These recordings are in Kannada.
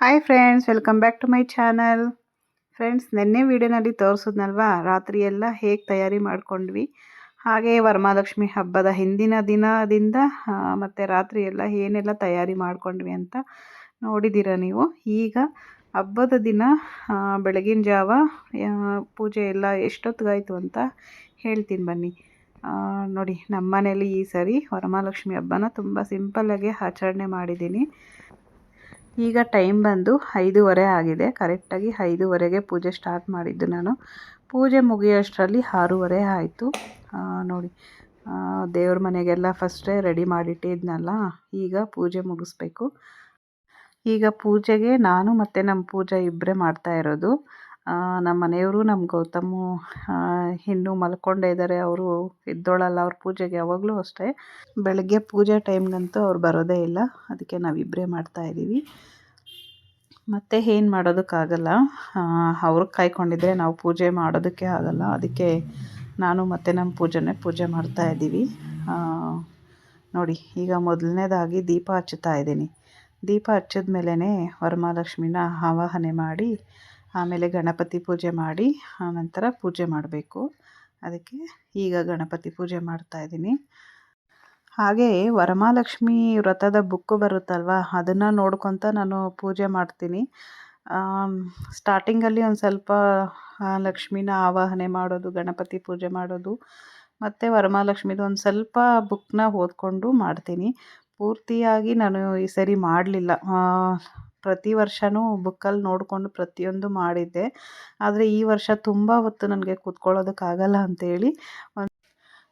Hi friends welcome back to my channel friends ನಿನ್ನೆ ವೀಡಿಯೋನಲ್ಲಿ ತೋರಿಸಿದ್ನಲ್ವ? ರಾತ್ರಿ ಎಲ್ಲ ಹೇಗೆ ತಯಾರಿ ಮಾಡ್ಕೊಂಡ್ವಿ? ಹಾಗೆ ವರಮಹಾಲಕ್ಷ್ಮಿ ಹಬ್ಬದ ಹಿಂದಿನ ದಿನದಿಂದ ಮತ್ತು ರಾತ್ರಿ ಎಲ್ಲ ಏನೆಲ್ಲ ತಯಾರಿ ಮಾಡ್ಕೊಂಡ್ವಿ ಅಂತ ನೋಡಿದ್ದೀರ ನೀವು. ಈಗ ಹಬ್ಬದ ದಿನ ಬೆಳಗಿನ ಜಾವ ಪೂಜೆ ಎಲ್ಲ ಎಷ್ಟೊತ್ತಿಗಾಯಿತು ಅಂತ ಹೇಳ್ತೀನಿ ಬನ್ನಿ. ನೋಡಿ ನಮ್ಮ ಮನೇಲಿ ಈ ಸರಿ ವರಮಹಾಲಕ್ಷ್ಮಿ ಹಬ್ಬನ ತುಂಬ ಸಿಂಪಲ್ಲಾಗಿ ಆಚರಣೆ ಮಾಡಿದ್ದೀನಿ. ಈಗ ಟೈಮ್ ಬಂದು ಐದೂವರೆ ಆಗಿದೆ. ಕರೆಕ್ಟಾಗಿ ಐದೂವರೆಗೆ ಪೂಜೆ ಸ್ಟಾರ್ಟ್ ಮಾಡಿದ್ದು ನಾನು. ಪೂಜೆ ಮುಗಿಯೋಷ್ಟರಲ್ಲಿ ಆರೂವರೆ ಆಯಿತು. ನೋಡಿ ದೇವ್ರ ಮನೆಗೆಲ್ಲ ಫಸ್ಟೇ ರೆಡಿ ಮಾಡಿಟ್ಟಿದ್ನಲ್ಲ, ಈಗ ಪೂಜೆ ಮುಗಿಸ್ಬೇಕು. ಈಗ ಪೂಜೆಗೆ ನಾನು ಮತ್ತು ನಮ್ಮ ಪೂಜೆ ಇಬ್ಬರೇ ಮಾಡ್ತಾ ಇರೋದು. ನಮ್ಮ ಮನೆಯವರು, ನಮ್ಮ ಗೌತಮ್ಮು ಇನ್ನೂ ಮಲ್ಕೊಂಡೇ ಇದ್ದಾರೆ. ಅವರು ಇದ್ದೋಳಲ್ಲ, ಅವ್ರ ಪೂಜೆಗೆ ಯಾವಾಗಲೂ ಅಷ್ಟೇ. ಬೆಳಗ್ಗೆ ಪೂಜೆ ಟೈಮ್ಗಂತೂ ಅವ್ರು ಬರೋದೇ ಇಲ್ಲ. ಅದಕ್ಕೆ ನಾವಿಬ್ಬರೇ ಮಾಡ್ತಾಯಿದ್ದೀವಿ ಮತ್ತು ಏನು ಮಾಡೋದಕ್ಕಾಗಲ್ಲ. ಅವ್ರು ಕಾಯ್ಕೊಂಡಿದ್ರೆ ನಾವು ಪೂಜೆ ಮಾಡೋದಕ್ಕೆ ಆಗಲ್ಲ. ಅದಕ್ಕೆ ನಾನು ಮತ್ತು ನಮ್ಮ ಪೂಜೆನೇ ಪೂಜೆ ಮಾಡ್ತಾಯಿದ್ದೀವಿ ನೋಡಿ, ಈಗ ಮೊದಲನೇದಾಗಿ ದೀಪ ಹಚ್ಚುತ್ತಾ ಇದ್ದೀನಿ. ದೀಪ ಹಚ್ಚಿದ ಮೇಲೇ ವರಮಹಾಲಕ್ಷ್ಮಿನ ಆವಾಹನೆ ಮಾಡಿ ಆಮೇಲೆ ಗಣಪತಿ ಪೂಜೆ ಮಾಡಿ ಆನಂತರ ಪೂಜೆ ಮಾಡಬೇಕು. ಅದಕ್ಕೆ ಈಗ ಗಣಪತಿ ಪೂಜೆ ಮಾಡ್ತಾ ಇದ್ದೀನಿ. ಹಾಗೆ ವರಮಹಾಲಕ್ಷ್ಮಿ ವ್ರತದ ಬುಕ್ಕು ಬರುತ್ತಲ್ವ, ಅದನ್ನು ನೋಡ್ಕೊತ ನಾನು ಪೂಜೆ ಮಾಡ್ತೀನಿ. ಸ್ಟಾರ್ಟಿಂಗಲ್ಲಿ ಒಂದು ಸ್ವಲ್ಪ ಲಕ್ಷ್ಮಿನ ಆವಾಹನೆ ಮಾಡೋದು, ಗಣಪತಿ ಪೂಜೆ ಮಾಡೋದು, ಮತ್ತು ವರಮಹಾಲಕ್ಷ್ಮಿದು ಒಂದು ಸ್ವಲ್ಪ ಬುಕ್ನ ಓದ್ಕೊಂಡು ಮಾಡ್ತೀನಿ. ಪೂರ್ತಿಯಾಗಿ ನಾನು ಈ ಸರಿ ಮಾಡಲಿಲ್ಲ. ಪ್ರತಿ ವರ್ಷವೂ ಬುಕ್ಕಲ್ಲಿ ನೋಡಿಕೊಂಡು ಪ್ರತಿಯೊಂದು ಮಾಡಿದ್ದೆ. ಆದರೆ ಈ ವರ್ಷ ತುಂಬ ಹೊತ್ತು ನನಗೆ ಕೂತ್ಕೊಳ್ಳೋದಕ್ಕಾಗಲ್ಲ ಅಂಥೇಳಿ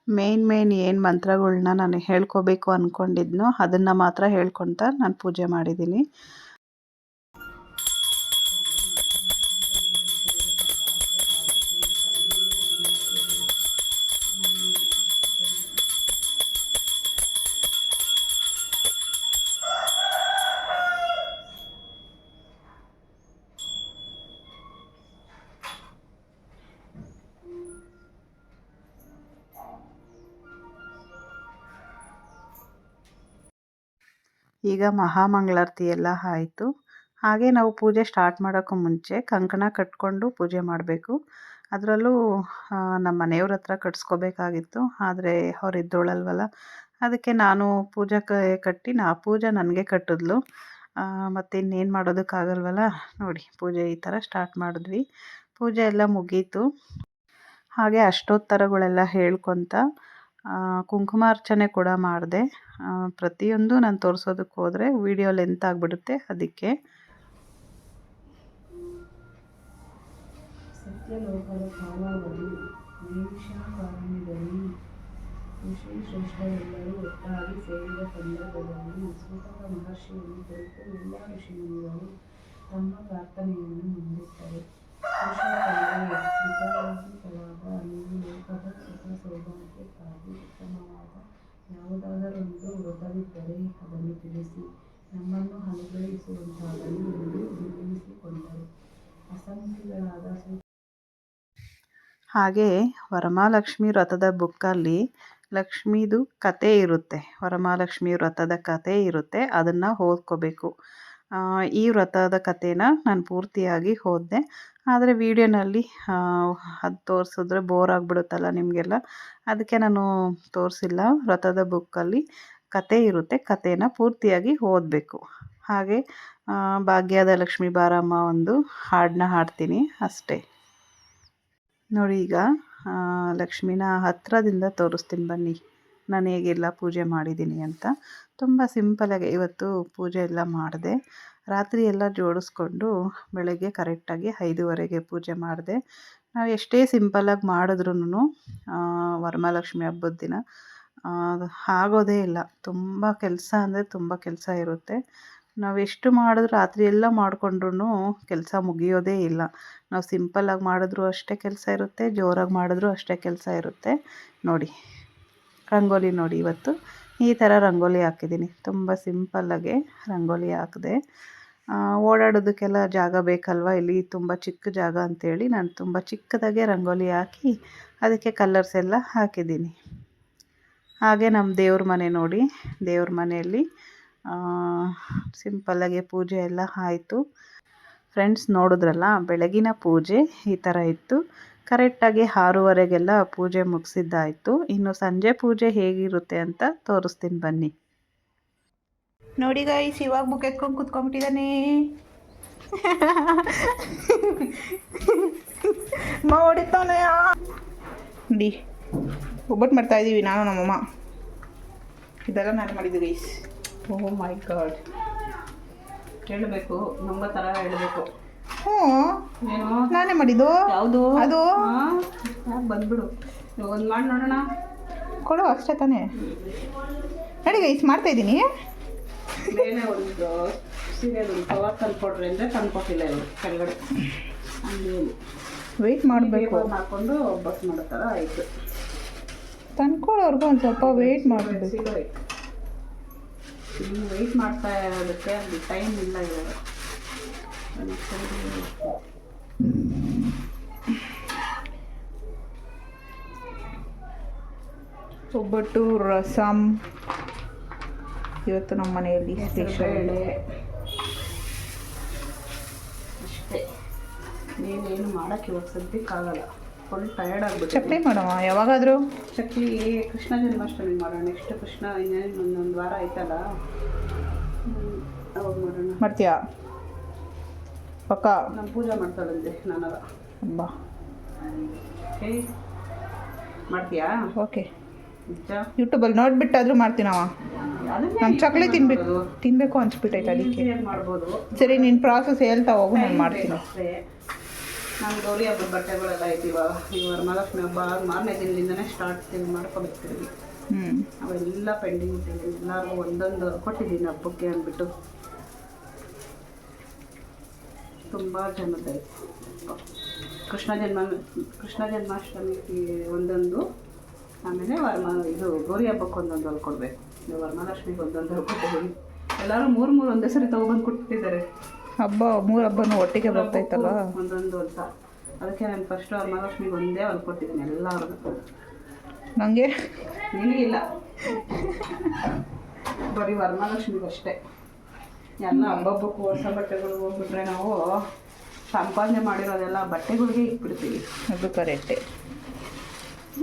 ಮೇನ್ ಮೇನ್ ಏನು ಮಂತ್ರಗಳನ್ನ ನಾನು ಹೇಳ್ಕೋಬೇಕು ಅಂದ್ಕೊಂಡಿದ್ನೋ ಅದನ್ನು ಮಾತ್ರ ಹೇಳ್ಕೊಳ್ತಾ ನಾನು ಪೂಜೆ ಮಾಡಿದ್ದೀನಿ. ಈಗ ಮಹಾಮಂಗಳಾರತಿ ಎಲ್ಲ ಆಯಿತು. ಹಾಗೆ ನಾವು ಪೂಜೆ ಸ್ಟಾರ್ಟ್ ಮಾಡೋಕ್ಕೂ ಮುಂಚೆ ಕಂಕಣ ಕಟ್ಕೊಂಡು ಪೂಜೆ ಮಾಡಬೇಕು. ಅದರಲ್ಲೂ ನಮ್ಮ ಮನೆಯವ್ರ ಹತ್ರ ಕಟ್ಸ್ಕೋಬೇಕಾಗಿತ್ತು. ಆದರೆ ಅವ್ರು ಇದ್ದೋಳಲ್ವಲ್ಲ ಅದಕ್ಕೆ ನಾನು ಪೂಜೆ ಕಟ್ಟಿ, ನಾ ಪೂಜೆ ನನಗೆ ಕಟ್ಟಿದ್ಲು. ಮತ್ತು ಇನ್ನೇನು ಮಾಡೋದಕ್ಕಾಗಲ್ವಲ್ಲ? ನೋಡಿ, ಪೂಜೆ ಈ ಥರ ಸ್ಟಾರ್ಟ್ ಮಾಡಿದ್ವಿ. ಪೂಜೆ ಎಲ್ಲ ಮುಗೀತು. ಹಾಗೆ ಅಷ್ಟೋತ್ತರಗಳೆಲ್ಲ ಹೇಳ್ಕೊತ ಕುಂಕುಮಾರ್ಚನೆ ಕೂಡ ಮಾಡಿದೆ. ಪ್ರತಿಯೊಂದು ನಾನು ತೋರಿಸೋದಕ್ಕೆ ಹೋದರೆ ವೀಡಿಯೋ ಲೆಂತ್ ಆಗಿಬಿಡುತ್ತೆ ಅದಕ್ಕೆ. ತಮ್ಮ ಪ್ರಾರ್ಥನೆಯನ್ನು ಮುಂದಿಟ್ಟರು. ವಿಕಾರಹಿತವಾದ ನೀವು ಲೋಕದ ಸುಖ ಸೌಭಾಗ್ಯಕ್ಕಾಗಿ ಉತ್ತಮವಾದ ಯಾವುದಾದರೊಂದು ವ್ರತವಿದ್ದರೆ ಅದನ್ನು ತಿಳಿಸಿ. ನಮ್ಮನ್ನು ಅನುಗ್ರಹಿಸುವಂತಾಗಲಿ ಎಂದು ವಿನಂತಿಸಿಕೊಂಡರು. ಅಸಂಖ್ಯಗಳಾದ ಹಾಗೆ ವರಮಹಾಲಕ್ಷ್ಮಿ ವ್ರತದ ಬುಕ್ಕಲ್ಲಿ ಲಕ್ಷ್ಮೀದು ಕತೆ ಇರುತ್ತೆ. ವರಮಹಾಲಕ್ಷ್ಮಿ ವ್ರತದ ಕತೆ ಇರುತ್ತೆ. ಅದನ್ನು ಓದ್ಕೋಬೇಕು. ಈ ವ್ರತದ ಕಥೆನ ನಾನು ಪೂರ್ತಿಯಾಗಿ ಓದಿದೆ. ಆದರೆ ವೀಡಿಯೋನಲ್ಲಿ ಅದು ತೋರಿಸಿದ್ರೆ ಬೋರ್ ಆಗಿಬಿಡುತ್ತಲ್ಲ ನಿಮಗೆಲ್ಲ. ಅದಕ್ಕೆ ನಾನು ತೋರಿಸಿಲ್ಲ. ವ್ರತದ ಬುಕ್ಕಲ್ಲಿ ಕತೆ ಇರುತ್ತೆ. ಕತೆನ ಪೂರ್ತಿಯಾಗಿ ಓದಬೇಕು. ಹಾಗೆ ಭಾಗ್ಯದ ಲಕ್ಷ್ಮೀ ಬಾರಮ್ಮ ಒಂದು ಹಾಡನ್ನ ಹಾಡ್ತೀನಿ ಅಷ್ಟೇ. ನೋಡಿ ಈಗ ಲಕ್ಷ್ಮೀನ ಹತ್ತಿರದಿಂದ ತೋರಿಸ್ತೀನಿ ಬನ್ನಿ. ನಾನು ಹೇಗೆಲ್ಲ ಪೂಜೆ ಮಾಡಿದ್ದೀನಿ ಅಂತ ತುಂಬ ಸಿಂಪಲಾಗಿ ಇವತ್ತು ಪೂಜೆ ಎಲ್ಲ ಮಾಡಿದೆ. ರಾತ್ರಿ ಎಲ್ಲ ಜೋಡಿಸ್ಕೊಂಡು ಬೆಳಗ್ಗೆ ಕರೆಕ್ಟಾಗಿ ಐದುವರೆಗೆ ಪೂಜೆ ಮಾಡಿದೆ. ನಾವು ಎಷ್ಟೇ ಸಿಂಪಲಾಗಿ ಮಾಡಿದ್ರೂ ವರಮಹಾಲಕ್ಷ್ಮಿ ಹಬ್ಬದ ದಿನ ಆಗೋದೇ ಇಲ್ಲ. ತುಂಬ ಕೆಲಸ ಅಂದರೆ ತುಂಬ ಕೆಲಸ ಇರುತ್ತೆ. ನಾವು ಎಷ್ಟು ಮಾಡಿದ್ರು ರಾತ್ರಿ ಎಲ್ಲ ಮಾಡಿಕೊಂಡ್ರೂ ಕೆಲಸ ಮುಗಿಯೋದೇ ಇಲ್ಲ. ನಾವು ಸಿಂಪಲ್ಲಾಗಿ ಮಾಡಿದ್ರೂ ಅಷ್ಟೇ ಕೆಲಸ ಇರುತ್ತೆ, ಜೋರಾಗಿ ಮಾಡಿದ್ರು ಅಷ್ಟೇ ಕೆಲಸ ಇರುತ್ತೆ. ನೋಡಿ. ರಂಗೋಲಿ ನೋಡಿ ಇವತ್ತು. ಈ ಥರ ರಂಗೋಲಿ ಹಾಕಿದ್ದೀನಿ. ತುಂಬ ಸಿಂಪಲ್ಲಾಗೆ ರಂಗೋಲಿ ಹಾಕಿದೆ. ಓಡಾಡೋದಕ್ಕೆಲ್ಲ ಜಾಗ ಬೇಕಲ್ವ? ಇಲ್ಲಿ ತುಂಬ ಚಿಕ್ಕ ಜಾಗ ಅಂಥೇಳಿ ನಾನು ತುಂಬ ಚಿಕ್ಕದಾಗೆ ರಂಗೋಲಿ ಹಾಕಿ ಅದಕ್ಕೆ ಕಲರ್ಸ್ ಎಲ್ಲ ಹಾಕಿದ್ದೀನಿ. ಹಾಗೆ ನಮ್ಮ ದೇವ್ರ ಮನೆ ನೋಡಿ. ದೇವ್ರ ಮನೆಯಲ್ಲಿ ಸಿಂಪಲ್ಲಾಗಿ ಪೂಜೆ ಎಲ್ಲ ಆಯಿತು. ಫ್ರೆಂಡ್ಸ್ ನೋಡಿದ್ರಲ್ಲ, ಬೆಳಗಿನ ಪೂಜೆ ಈ ಥರ ಇತ್ತು. ಕರೆಕ್ಟಾಗಿ ಆರೂವರೆಗೆಲ್ಲ ಪೂಜೆ ಮುಗಿಸಿದ್ದಾಯಿತು. ಇನ್ನು ಸಂಜೆ ಪೂಜೆ ಹೇಗಿರುತ್ತೆ ಅಂತ ತೋರಿಸ್ತೀನಿ ಬನ್ನಿ. ನೋಡಿ ಗೈಸ್ ಇವಾಗ ಬುಕ್ ಎತ್ಕೊಂಡು ಕುತ್ಕೊಂಡ್ಬಿಟ್ಟಿದ್ದಾನೆ. ಹೊಡಿತಾನೆ ಡಿ ಒಬ್ಬಟ್ಟು ಮಾಡ್ತಾ ಇದ್ದೀವಿ ನಾನು ನಮ್ಮಮ್ಮ. ಇದೆಲ್ಲ ನಾನು ಮಾಡಿದ್ದು ಗೈಸ್ ಓ ಮೈ ಗಾಡ್ ಹೇಳಬೇಕು ನಮ್ಮ ಥರ ಹೇಳಬೇಕು. ಹ್ಞೂ. ನಾನೇ ಮಾಡಿದ್ದು? ಯಾವುದು? ಅದು? ಬಂದ್ಬಿಡು. ಒಂದು ಮಾಡಿ ನೋಡೋಣ. ಕೊಡು ಅಷ್ಟೇ ತಾನೇ. ನೋಡಿ ಗೈಸ್ ಮಾಡ್ತಾ ಇದ್ದೀನಿ. ಮೇಲೆ ಒಂದು ಸೀರೆ ಕವರ್ ತಂದ್ಕೊಡ್ರಿ ಅಂದರೆ ತಂದ್ಕೊಟ್ಟಿಲ್ಲ ಇವರು ಕೆಳಗಡೆ. ವೆಯ್ಟ್ ಮಾಡಬೇಕು. ತಂದ್ಕೊಳ್ಳೋರ್ಗು ಹಾಕೊಂಡು ಬಸ್ ಮಾಡೋ ಥರ ಆಯಿತು. ತಂದ್ಕೊಡೋರ್ಗು ಒಂದು ಸ್ವಲ್ಪ ವೆಯ್ಟ್ ಮಾಡಬೇಕು. ವೆಯ್ಟ್ ಮಾಡ್ತಾ ಇರೋದಕ್ಕೆ ಅಲ್ಲಿ ಟೈಮ್ ಇಲ್ಲ ಇವಾಗ. ಒಬ್ಬಟ್ಟು ರಸಮ್ ಇವತ್ತು ನಮ್ಮ ಮನೆಯಲ್ಲಿ ಸ್ಪೆಷಲ್ ಅಷ್ಟೇ. ನೀನೇನು ಮಾಡೋಕ್ಕೆ ಇವಾಗ ಸದ್ಯಕ್ಕಾಗಲ್ಲ. ಫುಲ್ ಟಯರ್ಡ್ ಆಗ್ಬಿಟ್ಟು ಚಕ್ಲಿ ಮಾಡವ ಯಾವಾಗಾದರೂ? ಚಕ್ಲಿ ಕೃಷ್ಣ ಜನ್ಮಾಷ್ಟಮಿ ಮಾಡೋಣ. ನೆಕ್ಸ್ಟ್ ಕೃಷ್ಣ ಇನ್ನೇನು ಒಂದೊಂದು ವಾರ ಆಯ್ತಲ್ಲ? ಅವಾಗ ಮಾಡೋಣ. ಮಾಡ್ತೀಯಾ? ಪಕ್ಕ. ನಾನು ಪೂಜೆ ಮಾಡ್ತಾಳಂತೆ ನಾನು ಬಾ. ಮಾಡ್ತೀಯಾ? ಓಕೆ ಯೂಟ್ಯೂಬಲ್ಲಿ ನೋಡ್ಬಿಟ್ಟಾದ್ರೂ ಮಾಡ್ತೀನವ ನಾನು ಚಕ್ಲಿ ತಿನ್ಬೇಕು ತಿನ್ನಬೇಕು ತಿನ್ಬೇಕು ಅನ್ಸ್ಬಿಟ್ಟೈತೆ ಅದಕ್ಕೆ. ಸರಿ ನಿನ್ನ ಪ್ರಾಸೆಸ್ ಹೇಳ್ತಾ ಹೋಗು ನಾನು ಮಾಡ್ತೀನಿ. ನಮ್ಮ ಗೌರಿ ಹಬ್ಬದ ಬಟ್ಟೆಗಳೆಲ್ಲ ಐತಿ ಇವಾಗ ಈ ವರಮಹಾಲಕ್ಷ್ಮಿ ಹಬ್ಬ ಮಾರನೇ ದಿನದಿಂದನೇ ಸ್ಟಾರ್ಟ್ ಮಾಡ್ಕೊಬಿಡ್ತೀವಿ ಹ್ಞೂ ಅವೆಲ್ಲ ಪೆಂಡಿಂಗ್ ಇಟ್ಟಿದ್ದೀನಿ ಎಲ್ಲರೂ ಒಂದೊಂದು ಕೊಟ್ಟಿದ್ದೀನಿ ಹಬ್ಬಕ್ಕೆ ಅಂದ್ಬಿಟ್ಟು. ತುಂಬ ಜನದೈತೆ ಕೃಷ್ಣ ಜನ್ಮ ಕೃಷ್ಣ ಜನ್ಮಾಷ್ಟಮಿಗೆ ಒಂದೊಂದು ಆಮೇಲೆ ವರ್ಮ ಇದು ಗೌರಿ ಹಬ್ಬಕ್ಕೆ ಒಂದೊಂದು ಹೊಲ್ಕೊಡ್ಬೇಕು ಇದು ವರಮಹಾಲಕ್ಷ್ಮಿಗೆ ಒಂದೊಂದು ಹೊಲ್ಕೊಟ್ಟಿದ್ದೀನಿ ಎಲ್ಲರೂ ಮೂರು ಮೂರು ಒಂದೇ ಸರಿ ತೊಗೊಬಂದು ಕೊಟ್ಟಿದ್ದಾರೆ ಹಬ್ಬ ಮೂರು ಹಬ್ಬನೂ ಒಟ್ಟಿಗೆ ಬರ್ತೈತಲ್ಲ? ಒಂದೊಂದು ಅಂತ. ಅದಕ್ಕೆ ನಾನು ಫಸ್ಟ್ ವರ್ಮಹಾಲಕ್ಷ್ಮಿಗೆ ಒಂದೇ ಹೊಲ್ಕೊಟ್ಟಿದ್ದೀನಿ ಎಲ್ಲರಿಗೂ ನನಗೆ ನಿನಗಿಲ್ಲ. ಬರೀ ವರಮಹಾಲಕ್ಷ್ಮಿಗೆ ಅಷ್ಟೇ ಎಲ್ಲ ಹಬ್ಬಕ್ಕೂ ಹೊಸ ಬಟ್ಟೆಗಳು ಹೋಗ್ಬಿಟ್ರೆ ನಾವು ಸಂಪಾದನೆ ಮಾಡಿರೋದೆಲ್ಲ ಬಟ್ಟೆಗಳಿಗೆ ಇಟ್ಬಿಡ್ತೀವಿ. ಅದು ಕರೆಕ್ಟೇ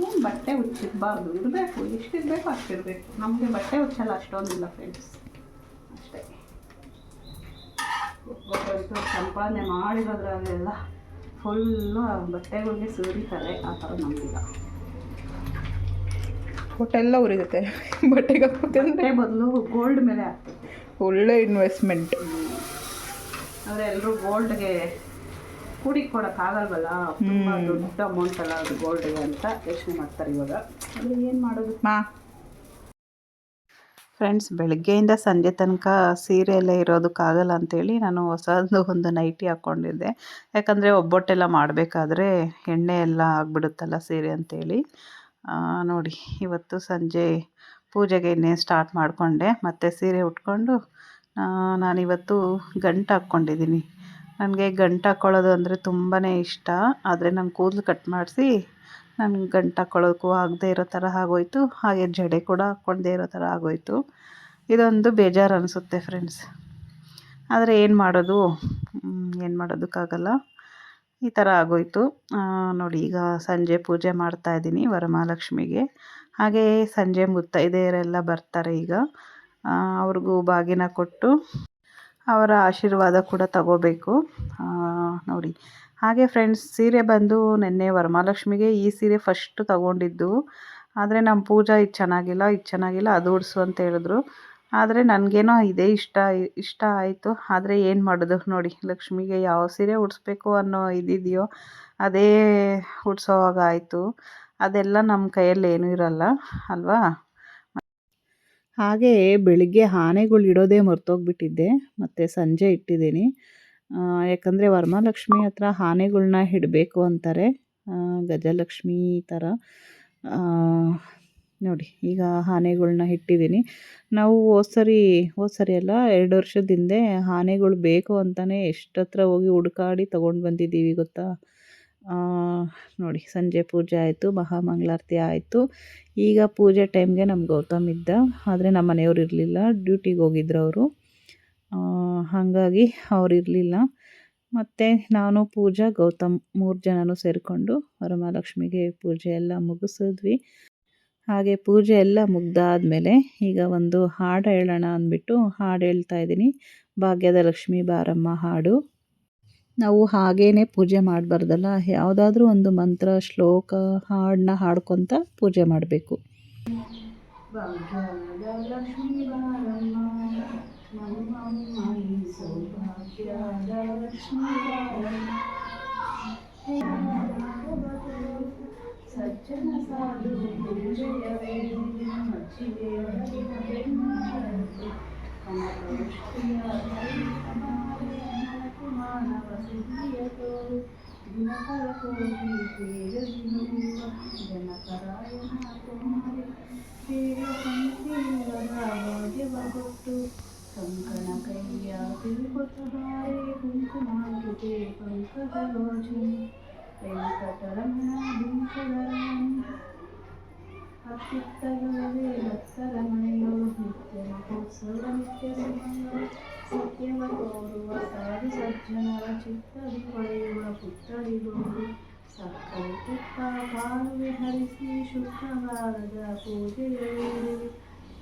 ಏನು ಬಟ್ಟೆ ಹುಚ್ಚಿರಬಾರ್ದು ಇರಬೇಕು ಎಷ್ಟಿರಬೇಕು ಅಷ್ಟಿರಬೇಕು. ನಮಗೆ ಬಟ್ಟೆ ಹುಚ್ಚಲ್ಲ ಅಷ್ಟೊಂದಿಲ್ಲ ಫ್ರೆಂಡ್ಸ್ ಅಷ್ಟೇ. ಸಂಪಾದನೆ ಮಾಡಿರೋದ್ರಲ್ಲೆಲ್ಲ ಫುಲ್ಲು ಬಟ್ಟೆಗಳಿಗೆ ಸುರಿತಾರೆ ಆ ಥರ ನಮಗಿಲ್ಲ. ಹೊಟ್ಟೆಲ್ಲ ಉರಿಗುತ್ತೆ ಬಟ್ಟೆಗೆ ಬದಲು ಗೋಲ್ಡ್ ಮೇಲೆ ಹಾಕ್ಬೇಕು ಒಳ್ಳೆ ಇನ್ವೆಸ್ಟ್ಮೆಂಟ್ ಆದರೆ ಎಲ್ಲರೂ ಗೋಲ್ಡ್ಗೆ ಕೂಡಿ ಕೊಡೋಕ್ಕಾಗಲ್ವಲ್ಲ ತುಂಬ ದೊಡ್ಡ ಅಮೌಂಟ್ ಅಲ್ಲ ಅದು ಗೋಲ್ಡ್ಗೆ ಅಂತ ಯೋಚನೆ ಮಾಡ್ತಾರೆ ಇವಾಗ. ಆದರೆ ಏನು ಮಾಡೋದು? ಮಾ. ಫ್ರೆಂಡ್ಸ್ ಬೆಳಗ್ಗೆಯಿಂದ ಸಂಜೆ ತನಕ ಸೀರೆ ಎಲ್ಲ ಇರೋದಕ್ಕಾಗಲ್ಲ ಅಂತೇಳಿ ನಾನು ಹೊಸದು ಒಂದು ನೈಟಿ ಹಾಕ್ಕೊಂಡಿದ್ದೆ ಯಾಕಂದರೆ ಒಬ್ಬೊಟ್ಟೆಲ್ಲ ಮಾಡಬೇಕಾದ್ರೆ ಎಣ್ಣೆ ಎಲ್ಲ ಆಗ್ಬಿಡುತ್ತಲ್ಲ ಸೀರೆ ಅಂತೇಳಿ. ಆ, ನೋಡಿ ಇವತ್ತು ಸಂಜೆ ಪೂಜೆಗೆ ಇನ್ನೇನು ಸ್ಟಾರ್ಟ್ ಮಾಡಿಕೊಂಡೆ, ಮತ್ತು ಸೀರೆ ಉಟ್ಕೊಂಡು ನಾನಿವತ್ತು ಗಂಟು ಹಾಕ್ಕೊಂಡಿದ್ದೀನಿ ನನಗೆ ಗಂಟು ಹಾಕ್ಕೊಳ್ಳೋದು ಅಂದರೆ ತುಂಬಾ ಇಷ್ಟ, ಆದರೆ ನನ್ನ ಕೂದಲು ಕಟ್ ಮಾಡಿಸಿ, ನಾನು ಗಂಟು ಹಾಕ್ಕೊಳ್ಳೋಕ್ಕೂ ಆಗದೆ ಇರೋ ಥರ ಆಗೋಯ್ತು, ಹಾಗೆ ಜಡೆ ಕೂಡ ಹಾಕ್ಕೊಂಡೇ ಇರೋ ಥರ ಆಗೋಯ್ತು. ಇದೊಂದು ಬೇಜಾರು ಅನಿಸುತ್ತೆ ಫ್ರೆಂಡ್ಸ್ ಆದರೆ ಏನು ಮಾಡೋದು? ಏನು ಮಾಡೋದಕ್ಕಾಗಲ್ಲ. ಈ ಥರ ಆಗೋಯ್ತು. ನೋಡಿ ಈಗ ಸಂಜೆ ಪೂಜೆ ಮಾಡ್ತಾ ಇದ್ದೀನಿ ವರಮಹಾಲಕ್ಷ್ಮಿಗೆ. ಹಾಗೆ ಸಂಜೆ ಮುತ್ತೈದೆಯರೆಲ್ಲ ಬರ್ತಾರೆ ಈಗ. ಅವ್ರಿಗೂ ಬಾಗಿನ ಕೊಟ್ಟು ಅವರ ಆಶೀರ್ವಾದ ಕೂಡ ತಗೋಬೇಕು. ನೋಡಿ. ಹಾಗೆ ಫ್ರೆಂಡ್ಸ್ ಸೀರೆ ಬಂದು ನಿನ್ನೆ ವರಮಹಾಲಕ್ಷ್ಮಿಗೆ ಈ ಸೀರೆ ಫಸ್ಟ್ ತಗೊಂಡಿದ್ದು. ಆದರೆ ನಮ್ಮ ಪೂಜಾ ಇದು ಚೆನ್ನಾಗಿಲ್ಲ ಇದು ಚೆನ್ನಾಗಿಲ್ಲ, ಅದು ಉಡಿಸು ಅಂತ ಹೇಳಿದ್ರು. ಆದರೆ ನನಗೇನೋ ಇದೇ ಇಷ್ಟ ಇಷ್ಟ ಆಯಿತು. ಆದರೆ ಏನು ಮಾಡೋದು ನೋಡಿ, ಲಕ್ಷ್ಮಿಗೆ ಯಾವ ಸೀರೆ ಉಡಿಸ್ಬೇಕು ಅನ್ನೋ ಇದಿದೆಯೋ, ಅದೇ ಉಡ್ಸೋವಾಗ ಆಯಿತು. ಅದೆಲ್ಲ ನಮ್ಮ ಕೈಯಲ್ಲಿ ಏನೂ ಇರಲ್ಲ, ಅಲ್ವಾ? ಹಾಗೆ ಬೆಳಿಗ್ಗೆ ಆನೆಗಳು ಇಡೋದೇ ಮರ್ತೋಗ್ಬಿಟ್ಟಿದ್ದೆ, ಮತ್ತು ಸಂಜೆ ಇಟ್ಟಿದ್ದೀನಿ. ಯಾಕಂದರೆ ವರಮಹಾಲಕ್ಷ್ಮಿ ಹತ್ರ ಆನೆಗಳನ್ನ ಇಡಬೇಕು ಅಂತಾರೆ ಗಜಲಕ್ಷ್ಮಿ ಥರ ನೋಡಿ, ಈಗ ಆನೆಗಳನ್ನ ಇಟ್ಟಿದ್ದೀನಿ. ನಾವು ಹೋದ್ಸರಿ ಸರಿ ಹೋದ್ ಸರಿ ಅಲ್ಲ, ಎರಡು ವರ್ಷದ ಹಿಂದೆ ಆನೆಗಳು ಬೇಕು ಅಂತಲೇ ಎಷ್ಟತ್ರ ಹೋಗಿ ಹುಡುಕಾಡಿ ತೊಗೊಂಡು ಬಂದಿದ್ದೀವಿ ಗೊತ್ತಾ? ನೋಡಿ, ಸಂಜೆ ಪೂಜೆ ಆಯಿತು ಮಹಾಮಂಗಳಾರತಿ ಆಯಿತು. ಈಗ ಪೂಜೆ ಟೈಮ್ಗೆ ನಮ್ಮ ಗೌತಮ್ ಇದ್ದ, ಆದರೆ ನಮ್ಮ ಮನೆಯವ್ರು ಇರಲಿಲ್ಲ ಡ್ಯೂಟಿಗೆ ಹೋಗಿದ್ರು ಅವರು. ಹಾಗಾಗಿ ಅವ್ರು ಇರಲಿಲ್ಲ. ಮತ್ತು ನಾನು, ಪೂಜಾ, ಗೌತಮ್ ಮೂರು ಜನನೂ ಸೇರಿಕೊಂಡು ವರಮಹಾಲಕ್ಷ್ಮಿಗೆ ಪೂಜೆ ಎಲ್ಲ ಮುಗಿಸಿದ್ವಿ. ಹಾಗೆ ಪೂಜೆ ಎಲ್ಲ ಮುಗ್ದಾದಮೇಲೆ ಈಗ ಒಂದು ಹಾಡು ಹೇಳೋಣ ಅಂದ್ಬಿಟ್ಟು ಹಾಡು ಹೇಳ್ತಾ ಇದ್ದೀನಿ. ಭಾಗ್ಯದ ಲಕ್ಷ್ಮೀ ಬಾರಮ್ಮ ಹಾಡು. ನಾವು ಹಾಗೇ ಪೂಜೆ ಮಾಡಬಾರ್ದಲ್ಲ, ಯಾವುದಾದ್ರೂ ಒಂದು ಮಂತ್ರ, ಶ್ಲೋಕ, ಹಾಡನ್ನ ಹಾಡ್ಕೊತ ಪೂಜೆ ಮಾಡಬೇಕು. ಸಜ್ಜನ ಸಾಧು ಮಚ್ಚಿಗೆ జనకరాయణోగొట్టు కంకణ కయ్యా తిరుపతుడారే కుంకుమాంకితే పంకజలోచు వెంకటరమణ వెంకటరమణ అత్యుత్తగుణవే భక్తరమణ్యో నిత్యమకోత్సవ నిత్య సమయంలో సత్యమ కోరువ సాధు సజ్జనర చిత్తది పడయువ పుత్తడి గోడు సక్కై పుత్త కాలు విహరిసి పూజ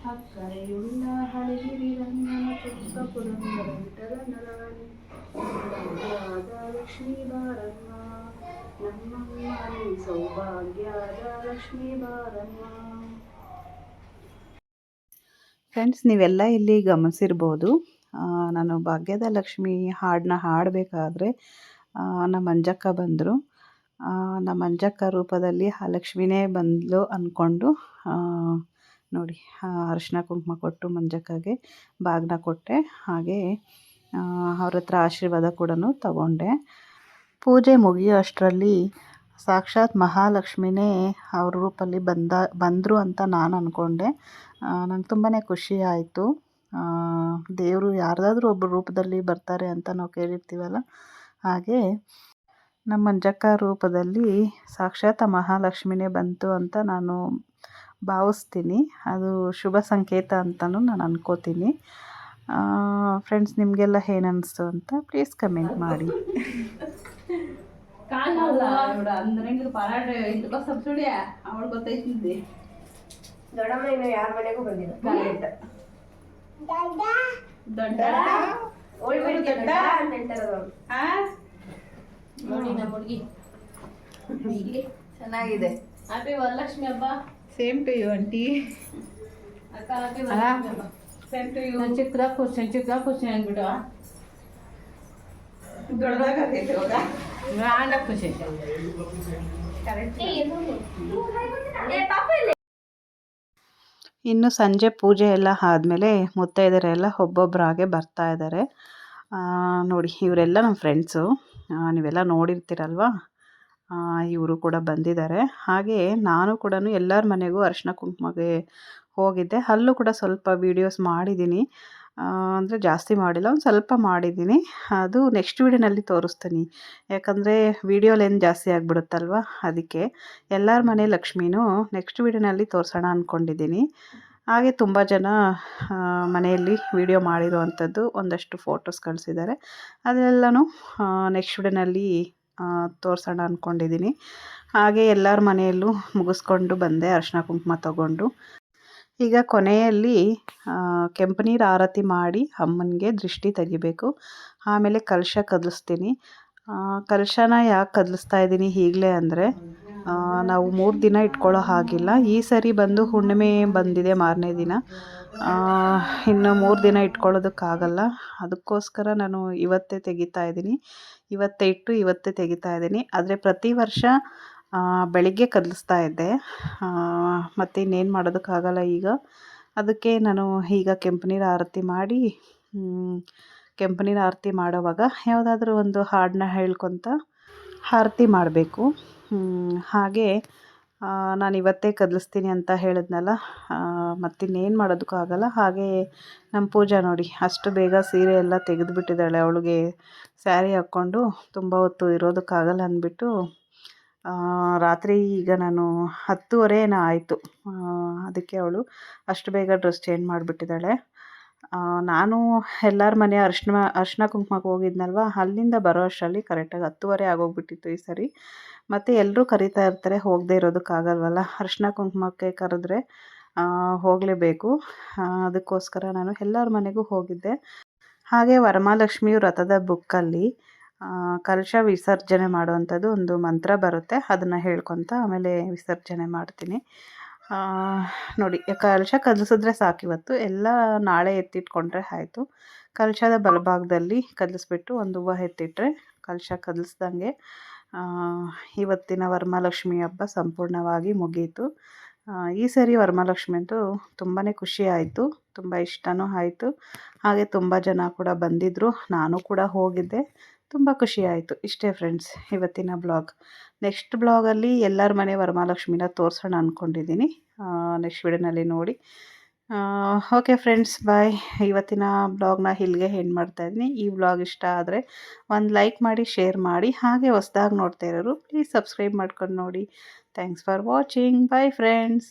ಕಾಲು ವಿಹರಿಸಿ ಶುದ್ಧವಾದ ಪೂಜೆಯಲ್ಲಿ ಅಕ್ಕರೆಯುಳ್ಳ ಹಳಗಿರಿ ರಂಗನ ಚೊಕ್ಕ ಪುರಂದರ ವಿಠಲನರಾಣಿ ಸೌಭಾಗ್ಯದ ಲಕ್ಷ್ಮೀ ಬಾರಮ್ಮ ಫ್ರೆಂಡ್ಸ್ ನೀವೆಲ್ಲ ಇಲ್ಲಿ ಗಮನಿಸಿರ್ಬೋದು. ನಾನು ಭಾಗ್ಯದ ಲಕ್ಷ್ಮಿ ಹಾಡನ್ನ ಹಾಡಬೇಕಾದ್ರೆ ನಮ್ಮ ಅಂಜಕ್ಕ ಬಂದರು. ನಮ್ಮ ಅಂಜಕ್ಕ ರೂಪದಲ್ಲಿ ಆ ಲಕ್ಷ್ಮಿನೇ ಬಂದಳು ಅಂದ್ಕೊಂಡು ನೋಡಿ ಅರಿಶಿನ ಕುಂಕುಮ ಕೊಟ್ಟು ಮಂಜಕ್ಕಾಗೆ ಬಾಗಿನ ಕೊಟ್ಟೆ. ಹಾಗೆ ಅವ್ರ ಹತ್ರ ಆಶೀರ್ವಾದ ಕೂಡ ತಗೊಂಡೆ. ಪೂಜೆ ಮುಗಿಯೋ ಅಷ್ಟರಲ್ಲಿ ಸಾಕ್ಷಾತ್ ಮಹಾಲಕ್ಷ್ಮಿನೇ ಅವ್ರ ರೂಪಲ್ಲಿ ಬಂದ, ಬಂದರು ಅಂತ ನಾನು ಅಂದ್ಕೊಂಡೆ ನಂಗೆ ತುಂಬಾ ಖುಷಿ ಆಯಿತು. ದೇವರು ಯಾರ್ದಾದ್ರೂ ಒಬ್ಬ ರೂಪದಲ್ಲಿ ಬರ್ತಾರೆ ಅಂತ ನಾವು ಕೇಳಿರ್ತೀವಲ್ಲ? ಹಾಗೆ, ನಮ್ಮ ಮಂಜಕ್ಕ ರೂಪದಲ್ಲಿ ಸಾಕ್ಷಾತ್ ಮಹಾಲಕ್ಷ್ಮಿನೇ ಬಂತು ಅಂತ ನಾನು ಭಾವಿಸ್ತೀನಿ. ಅದು ಶುಭ ಸಂಕೇತ ಅಂತಲೂ ನಾನು ಅಂದ್ಕೋತೀನಿ ಫ್ರೆಂಡ್ಸ್ ನಿಮಗೆಲ್ಲ ಏನನ್ನಿಸ್ತು ಅನ್ನಿಸ್ತು ಅಂತ ಪ್ಲೀಸ್ ಕಮೆಂಟ್ ಮಾಡಿ ಚೆನ್ನಾಗಿದೆ. ಹ್ಯಾಪಿ ವರಲಕ್ಷ್ಮಿ ಹಬ್ಬ. ಸೇಮ್ ಟು ಯು ಆಂಟಿ ನಾನು ಚಿಕ್ಕದಾಗ ಖುಷಿ ಚಿಕ್ಕದಾಗ ಇವಾಗ. ಗ್ರ್ಯಾಂಡ ಖುಷಿ ಇನ್ನು ಸಂಜೆ ಪೂಜೆ ಎಲ್ಲ ಆದಮೇಲೆ ಮುತ್ತೈದರೆಲ್ಲ ಒಬ್ಬೊಬ್ಬರಾಗೆ ಬರ್ತಾ ಇದ್ದಾರೆ ನೋಡಿ ಇವರೆಲ್ಲ ನಮ್ಮ ಫ್ರೆಂಡ್ಸು ನೀವೆಲ್ಲ ನೋಡಿರ್ತೀರಲ್ವ? ಇವರು ಕೂಡ ಬಂದಿದ್ದಾರೆ. ಹಾಗೆ ನಾನು ಕೂಡ ಎಲ್ಲರ ಮನೆಗೂ ಅರಿಶಿನ ಕುಂಕುಮಗೆ ಹೋಗಿದ್ದೆ. ಅಲ್ಲೂ ಕೂಡ ಸ್ವಲ್ಪ ವೀಡಿಯೋಸ್ ಮಾಡಿದ್ದೀನಿ ಅಂದರೆ ಜಾಸ್ತಿ ಮಾಡಿಲ್ಲ, ಒಂದು ಸ್ವಲ್ಪ ಮಾಡಿದ್ದೀನಿ ಅದು ನೆಕ್ಸ್ಟ್ ವೀಡಿಯೋನಲ್ಲಿ ತೋರಿಸ್ತೀನಿ. ಯಾಕಂದರೆ ವೀಡಿಯೋ ಲೆನ್ ಜಾಸ್ತಿ ಆಗಿಬಿಡುತ್ತಲ್ವ? ಅದಕ್ಕೆ ಎಲ್ಲರ ಮನೆ ಲಕ್ಷ್ಮಿನೂ ನೆಕ್ಸ್ಟ್ ವೀಡಿಯೋನಲ್ಲಿ ತೋರಿಸೋಣ ಅಂದ್ಕೊಂಡಿದ್ದೀನಿ ಹಾಗೆ ತುಂಬ ಜನ ಮನೆಯಲ್ಲಿ ವೀಡಿಯೋ ಮಾಡಿರುವಂಥದ್ದು ಒಂದಷ್ಟು ಫೋಟೋಸ್ ಕಳಿಸಿದ್ದಾರೆ. ಅದೆಲ್ಲನೂ ನೆಕ್ಸ್ಟ್ ವಿಡಿಯೋನಲ್ಲಿ ತೋರಿಸೋಣ ಅಂದ್ಕೊಂಡಿದ್ದೀನಿ ಹಾಗೆ ಎಲ್ಲರ ಮನೆಯಲ್ಲೂ ಮುಗಿಸ್ಕೊಂಡು ಬಂದೆ, ಅರಿಶಿನ ಕುಂಕುಮ ತಗೊಂಡು. ಈಗ ಕೊನೆಯಲ್ಲಿ ಕೆಂಪು ನೀರು ಆರತಿ ಮಾಡಿ ಅಮ್ಮನಿಗೆ ದೃಷ್ಟಿ ತೆಗಿಬೇಕು. ಆಮೇಲೆ ಕಲಶ ಕದಲಿಸ್ತೀನಿ. ಕಲಶನ ಯಾಕೆ ಕದಲಿಸ್ತಾ ಇದ್ದೀನಿ ಈಗಲೇ ಅಂದರೆ ನಾವು ಮೂರು ದಿನ ಇಟ್ಕೊಳ್ಳೋ ಹಾಗಿಲ್ಲ. ಈ ಸರಿ ಬಂದು ಹುಣ್ಣಿಮೆ ಬಂದಿದೆ ಮಾರನೇ ದಿನ. ಇನ್ನು ಮೂರು ದಿನ ಇಟ್ಕೊಳ್ಳೋದಕ್ಕಾಗಲ್ಲ. ಅದಕ್ಕೋಸ್ಕರ ನಾನು ಇವತ್ತೇ ತೆಗಿತಾ ಇದ್ದೀನಿ. ಇವತ್ತೇ ಇಟ್ಟು ಇವತ್ತೇ ತೆಗಿತಾ ಇದ್ದೀನಿ. ಆದರೆ ಪ್ರತಿ ವರ್ಷ ಬೆಳಿಗ್ಗೆ ಕದಲಿಸ್ತಾ ಇದ್ದೆ. ಮತ್ತು ಇನ್ನೇನು ಮಾಡೋದಕ್ಕಾಗಲ್ಲ ಈಗ. ಅದಕ್ಕೆ ನಾನು ಈಗ ಕೆಂಪು ನೀರು ಆರತಿ ಮಾಡಿ ಕೆಂಪು ನೀರು ಆರತಿ ಮಾಡೋವಾಗ ಯಾವುದಾದ್ರೂ ಒಂದು ಹಾಡನ್ನ ಹೇಳ್ಕೊತ ಆರತಿ ಮಾಡಬೇಕು. ಹಾಗೆ ನಾನು ಇವತ್ತೇ ಕದಲಿಸ್ತೀನಿ ಅಂತ ಹೇಳಿದ್ನಲ್ಲ ಮತ್ತಿನ್ನೇನು ಮಾಡೋದಕ್ಕಾಗಲ್ಲ ಹಾಗೆ ನಮ್ಮ ಪೂಜಾ ನೋಡಿ, ಅಷ್ಟು ಬೇಗ ಸೀರೆ ಎಲ್ಲ ತೆಗೆದುಬಿಟ್ಟಿದ್ದಾಳೆ. ಅವಳಿಗೆ ಸ್ಯಾರಿ ಹಾಕ್ಕೊಂಡು ತುಂಬ ಹೊತ್ತು ಇರೋದಕ್ಕಾಗಲ್ಲ ಅಂದ್ಬಿಟ್ಟು ರಾತ್ರಿ ಈಗ ನಾನು ಹತ್ತುವರೆ ಏನೋ ಆಯಿತು ಅದಕ್ಕೆ ಅವಳು ಅಷ್ಟು ಬೇಗ ಡ್ರೆಸ್ ಚೇಂಜ್ ಮಾಡಿಬಿಟ್ಟಿದ್ದಾಳೆ. ನಾನು ಎಲ್ಲರ ಮನೆ ಅರ್ಶಿನ ಅರ್ಶಿನ ಕುಂಕುಮಕ್ಕೆ ಹೋಗಿದ್ನಲ್ವ? ಅಲ್ಲಿಂದ ಬರೋ ಅಷ್ಟರಲ್ಲಿ ಕರೆಕ್ಟಾಗಿ ಹತ್ತುವರೆ ಆಗೋಗ್ಬಿಟ್ಟಿತ್ತು ಈ ಸರಿ. ಮತ್ತು ಎಲ್ಲರೂ ಕರಿತಾ ಇರ್ತಾರೆ, ಹೋಗದೇ ಇರೋದಕ್ಕಾಗಲ್ವಲ್ಲ? ಅರ್ಶಿನ ಕುಂಕುಮಕ್ಕೆ ಕರೆದ್ರೆ ಹೋಗಲೇಬೇಕು. ಅದಕ್ಕೋಸ್ಕರ ನಾನು ಎಲ್ಲರ ಮನೆಗೂ ಹೋಗಿದ್ದೆ. ಹಾಗೆ ವರಮಹಾಲಕ್ಷ್ಮಿ ವ್ರತದ ಬುಕ್ಕಲ್ಲಿ ಕಲಶ ವಿಸರ್ಜನೆ ಮಾಡುವಂಥದ್ದು ಒಂದು ಮಂತ್ರ ಬರುತ್ತೆ. ಅದನ್ನು ಹೇಳ್ಕೊತ ಆಮೇಲೆ ವಿಸರ್ಜನೆ ಮಾಡ್ತೀನಿ. ನೋಡಿ, ಕಲಶ ಕದಲಿಸಿದ್ರೆ ಸಾಕು ಇವತ್ತು. ಎಲ್ಲ ನಾಳೆ ಎತ್ತಿಟ್ಕೊಂಡ್ರೆ ಆಯಿತು. ಕಲಶದ ಬಲಭಾಗದಲ್ಲಿ ಕದಲಿಸ್ಬಿಟ್ಟು ಒಂದು ಹೂವು ಎತ್ತಿಟ್ರೆ ಕಲಶ ಕದಲಿಸ್ದಂಗೆ ಇವತ್ತಿನ ವರಮಹಾಲಕ್ಷ್ಮಿ ಹಬ್ಬ ಸಂಪೂರ್ಣವಾಗಿ ಮುಗೀತು. ಈ ಸರಿ ವರಮಹಾಲಕ್ಷ್ಮಿ ಅಂತೂ ತುಂಬಾ ಖುಷಿ ಆಯಿತು, ತುಂಬ ಇಷ್ಟನೂ ಆಯಿತು. ಹಾಗೆ ತುಂಬ ಜನ ಕೂಡ ಬಂದಿದ್ದರು ನಾನು ಕೂಡ ಹೋಗಿದ್ದೆ. ತುಂಬ ಖುಷಿ ಆಯಿತು. ಇಷ್ಟೇ ಫ್ರೆಂಡ್ಸ್ ಇವತ್ತಿನ ಬ್ಲಾಗ್ ನೆಕ್ಸ್ಟ್ ಬ್ಲಾಗಲ್ಲಿ ಎಲ್ಲರ ಮನೆ ವರಮಹಾಲಕ್ಷ್ಮಿನ ತೋರಿಸೋಣ ಅಂದ್ಕೊಂಡಿದ್ದೀನಿ ನೆಕ್ಸ್ಟ್ ವಿಡಿಯೋನಲ್ಲಿ ನೋಡಿ. ಓಕೆ ಫ್ರೆಂಡ್ಸ್ ಬಾಯ್ ಇವತ್ತಿನ ಬ್ಲಾಗ್ನ ಇಲ್ಲಿಗೆ ಹೆಣ್ಣು ಮಾಡ್ತಾಯಿದ್ದೀನಿ ಈ ಬ್ಲಾಗ್ ಇಷ್ಟ ಆದರೆ ಒಂದು ಲೈಕ್ ಮಾಡಿ ಶೇರ್ ಮಾಡಿ, ಹಾಗೆ ಹೊಸ್ದಾಗಿ ನೋಡ್ತಾ ಇರೋರು ಪ್ಲೀಸ್ ಸಬ್ಸ್ಕ್ರೈಬ್ ಮಾಡ್ಕೊಂಡು ನೋಡಿ. Thanks for watching bye friends